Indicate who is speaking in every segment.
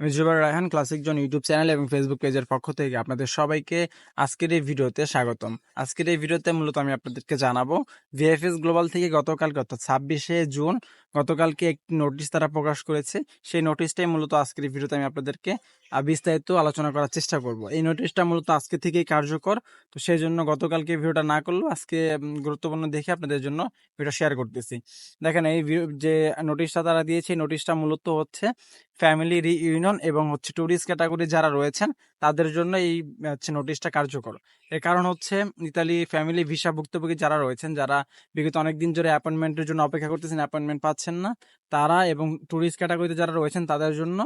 Speaker 1: আমি Jubai Raihan classic zone YouTube channel এবং Facebook পেজের পক্ষ থেকে আপনাদের সবাইকে আজকের এই ভিডিওতে স্বাগতম। আজকের এই ভিডিওতে মূলত আমি আপনাদেরকে জানাব ভিএফএস গ্লোবাল থেকে গতকালকে, অর্থাৎ ছাব্বিশে জুন, গতকালকে একটি নোটিশ তারা প্রকাশ করেছে। সেই নোটিশটাই মূলত আজকের এই ভিডিওতে আমি আপনাদেরকে বিস্তারিত আলোচনা করার চেষ্টা করব। এই নোটিশটা মূলত আজকে থেকেই কার্যকর, তো সেই জন্য গতকালকে ভিডিওটা না করলেও আজকে গুরুত্বপূর্ণ দেখে আপনাদের জন্য ভিডিও শেয়ার করতেছি। দেখেন, এই যে নোটিশটা তারা দিয়েছে, এই নোটিশটা মূলত হচ্ছে ফ্যামিলি রিইউনিয়ন এবং হচ্ছে ট্যুরিস্ট ক্যাটাগরি যারা রয়েছেন তাদের জন্য এই, হচ্ছে নোটিশটা কার্যকর। এর কারণ হচ্ছে ইতালি ফ্যামিলি ভিসা ভুক্তভোগী যারা রয়েছেন, যারা বিগত অনেকদিন ধরে অ্যাপয়েন্টমেন্টের জন্য অপেক্ষা করতেছেন অ্যাপয়েন্টমেন্ট পাচ্ছেন না, তারা এবং ট্যুরিস্ট ক্যাটাগরিতে যারা রয়েছেন, তাদের জন্য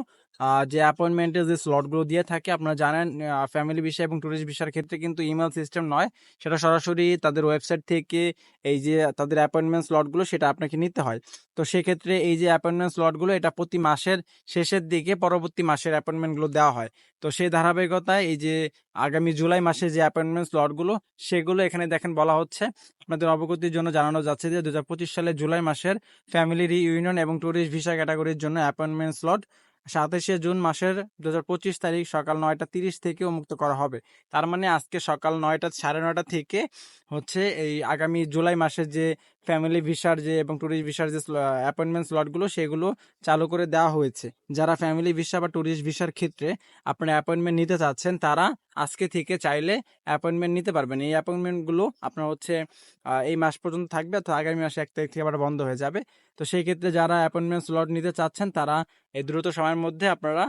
Speaker 1: যে অ্যাপয়েন্টমেন্টের যে স্লটগুলো দিয়ে থাকে, আপনারা জানেন ফ্যামিলি ভিসা এবং ট্যুরিস্ট ভিসার ক্ষেত্রে কিন্তু ইমেল সিস্টেম নয়। সেটা সরাসরি তাদের ওয়েবসাইট থেকে এই যে তাদের অ্যাপয়েন্টমেন্ট স্লটগুলো সেটা আপনাকে নিতে হয়। তো সেক্ষেত্রে এই যে অ্যাপয়েন্টমেন্ট স্লটগুলো এটা প্রতি মাসের শেষের দিকে পরবর্তী মাসের অ্যাপয়েন্টমেন্টগুলো দেওয়া হয়। তো সেই ধারাবাহিকতায় এই যে আগামী জুলাই মাসে যে অ্যাপয়েন্টমেন্ট স্লটগুলো সেগুলো এখানে দেখেন বলা হচ্ছে। আপনাদের অবগতির জন্য জানানো যাচ্ছে যে দু হাজার পঁচিশ সালে জুলাই মাসের ফ্যামিলি রিউনিয়ন এবং ট্যুরিস্ট ভিসা ক্যাটাগরির জন্য অ্যাপয়েন্টমেন্ট স্লট সাতাশে জুন মাসের দু হাজার পঁচিশ তারিখ সকাল নয়টা তিরিশ থেকে উন্মুক্ত করা হবে। তার মানে আজকে সকাল নয়টা, সাড়ে নয়টা থেকে হচ্ছে এই আগামী জুলাই মাসের যে ফ্যামিলি ভিসার যে এবং ট্যুরিস্ট ভিসার যে অ্যাপয়েন্টমেন্ট স্লটগুলো সেগুলো চালু করে দেওয়া হয়েছে। যারা ফ্যামিলি ভিসা বা ট্যুরিস্ট ভিসার ক্ষেত্রে আপনারা অ্যাপয়েন্টমেন্ট নিতে চাচ্ছেন, তারা আজকে থেকে চাইলে অ্যাপয়েন্টমেন্ট নিতে পারবেন। এই অ্যাপয়েন্টমেন্টগুলো আপনার হচ্ছে এই মাস পর্যন্ত থাকবে তো আগামী মাসে এক তারিখ থেকে আবার বন্ধ হয়ে যাবে। তো সেই ক্ষেত্রে যারা অ্যাপয়েন্টমেন্ট স্লট নিতে চাচ্ছেন, তারা এই দ্রুত সময়ের মধ্যে আপনারা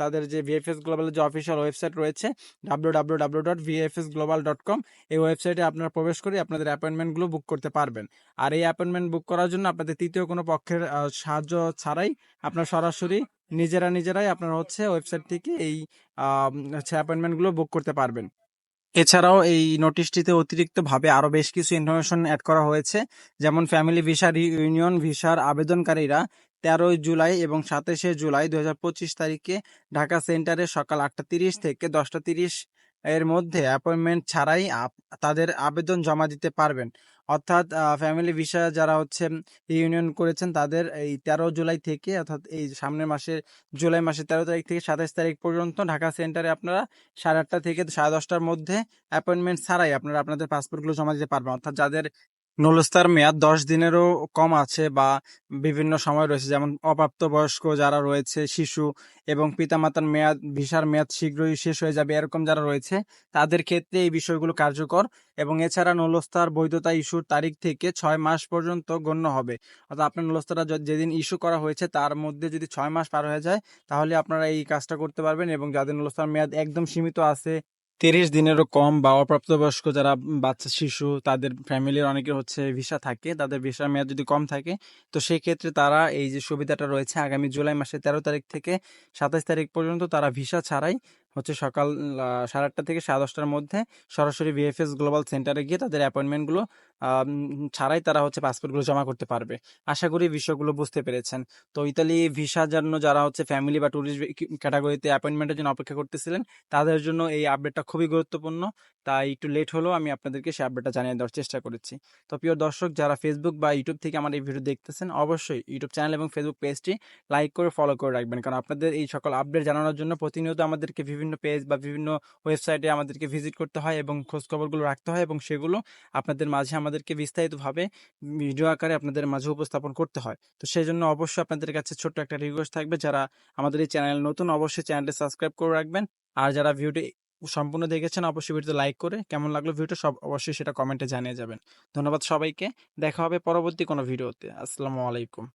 Speaker 1: তাদের যে ভিএফএস গ্লোবালের যে অফিসিয়াল ওয়েবসাইট রয়েছে W W W dot VFS global dot com এই ওয়েবসাইটে আপনারা প্রবেশ করে আপনাদের অ্যাপয়েন্টমেন্টগুলো বুক করতে পারবেন। আর এই অ্যাপয়েন্টমেন্ট বুক করার জন্য আপনাদের তৃতীয় কোনো পক্ষের সাহায্য ছাড়াই আপনার সরাসরি নিজেরা নিজেরাই আপনারা হচ্ছে ওয়েবসাইট থেকে এই হচ্ছে অ্যাপয়েন্টমেন্টগুলো বুক করতে পারবেন। এছাড়াও এই নোটিশটিতে অতিরিক্তভাবে আরও বেশ কিছু ইনফরমেশন অ্যাড করা হয়েছে, যেমন ফ্যামিলি ভিসা ইউনিয়ন ভিসার আবেদনকারীরা তেরোই জুলাই এবং সাতাশে জুলাই দু হাজার পঁচিশ তারিখে ঢাকা সেন্টারে সকাল আটটা তিরিশ থেকে দশটা তিরিশ এর মধ্যে অ্যাপয়েন্টমেন্ট ছাড়াই তাদের আবেদন জমা দিতে পারবেন। অর্থাৎ ফ্যামিলি ভিসা যারা হচ্ছে ইউনিয়ন করেছেন, তাদের এই তেরো জুলাই থেকে, অর্থাৎ এই সামনের মাসের জুলাই মাসের তেরো তারিখ থেকে সাতাশ তারিখ পর্যন্ত ঢাকা সেন্টারে আপনারা সাড়ে আটটা থেকে সাড়ে দশটার মধ্যে অ্যাপয়েন্টমেন্ট ছাড়াই আপনারা আপনাদের পাসপোর্টগুলো জমা দিতে পারবেন। অর্থাৎ যাদের নলস্তার মেয়াদ দশ দিনেরও কম আছে বা বিভিন্ন সময় রয়েছে, যেমন অপ্রাপ্তবয়স্ক যারা রয়েছে, শিশু এবং পিতামাতার মেয়াদ, ভিসার মেয়াদ শীঘ্রই শেষ হয়ে যাবে এরকম যারা রয়েছে, তাদের ক্ষেত্রে এই বিষয়গুলো কার্যকর এবং এছাড়া নলস্তার বৈধতা ইস্যুর তারিখ থেকে ছয় মাস পর্যন্ত গণ্য হবে। অর্থাৎ আপনার নলস্তারা যেদিন ইস্যু করা হয়েছে তার মধ্যে যদি ছয় মাস পার হয়ে যায়, তাহলে আপনারা এই কাজটা করতে পারবেন এবং যাদের নলস্তার মেয়াদ একদম সীমিত আছে তিরিশ দিনেরও কম বা অপ্রাপ্তবয়স্ক যারা বাচ্চা, শিশু, তাদের ফ্যামিলির অনেকের হচ্ছে ভিসা থাকে। তাদের ভিসার মেয়াদ যদি কম থাকে, তো সেই ক্ষেত্রে তারা এই যে সুবিধাটা রয়েছে, আগামী জুলাই মাসের তেরো তারিখ থেকে সাতাশ তারিখ পর্যন্ত তারা ভিসা ছাড়াই হচ্ছে সকাল সাড়ে আটটা থেকে সাড়ে দশটার মধ্যে সরাসরি ভিএফএস গ্লোবাল সেন্টারে গিয়ে তাদের অ্যাপয়েন্টমেন্টগুলো ছাড়াই তারা হচ্ছে পাসপোর্টগুলো জমা করতে পারবে। আশা করি বিষয়গুলো বুঝতে পেরেছেন। তো ইতালি ভিসার জন্য যারা হচ্ছে ফ্যামিলি বা ট্যুরিস্ট ক্যাটাগরিতে অ্যাপয়েন্টমেন্টের জন্য অপেক্ষা করতেছিলেন, তাদের জন্য এই আপডেটটা খুবই গুরুত্বপূর্ণ। তাই একটু লেট হলেও আমি আপনাদেরকে সেই আপডেটটা জানিয়ে দেওয়ার চেষ্টা করেছি। তো প্রিয় দর্শক, যারা ফেসবুক বা ইউটিউব থেকে আমার এই ভিডিও দেখতেছেন, অবশ্যই ইউটিউব চ্যানেল এবং ফেসবুক পেজটি লাইক করে ফলো করে রাখবেন। কারণ আপনাদের এই সকল আপডেট জানানোর জন্য প্রতিনিয়ত আমাদেরকে বিভিন্ন পেজ বা বিভিন্ন ওয়েবসাইটে আমাদেরকে ভিজিট করতে হয় এবং খোঁজ খবরগুলো রাখতে হয় এবং সেগুলো আপনাদের মাঝে আমাদেরকে বিস্তারিতভাবে ভিডিও আকারে আপনাদের মাঝে উপস্থাপন করতে হয়। তো সেই জন্য অবশ্যই আপনাদের কাছে ছোট্ট একটা রিকোয়েস্ট থাকবে যারা আমাদের এই চ্যানেল নতুন অবশ্যই চ্যানেলটি সাবস্ক্রাইব করে রাখবেন। আর যারা ভিডিওটি সম্পূর্ণ দেখেছেন অবশ্যই ভিডিওতে লাইক করে কেমন লাগল ভিডিওটা সব অবশ্যই সেটা কমেন্টে জানিয়ে যাবেন। ধন্যবাদ সবাইকে। দেখা হবে পরবর্তী কোনো ভিডিওতে আসসালামু আলাইকুম।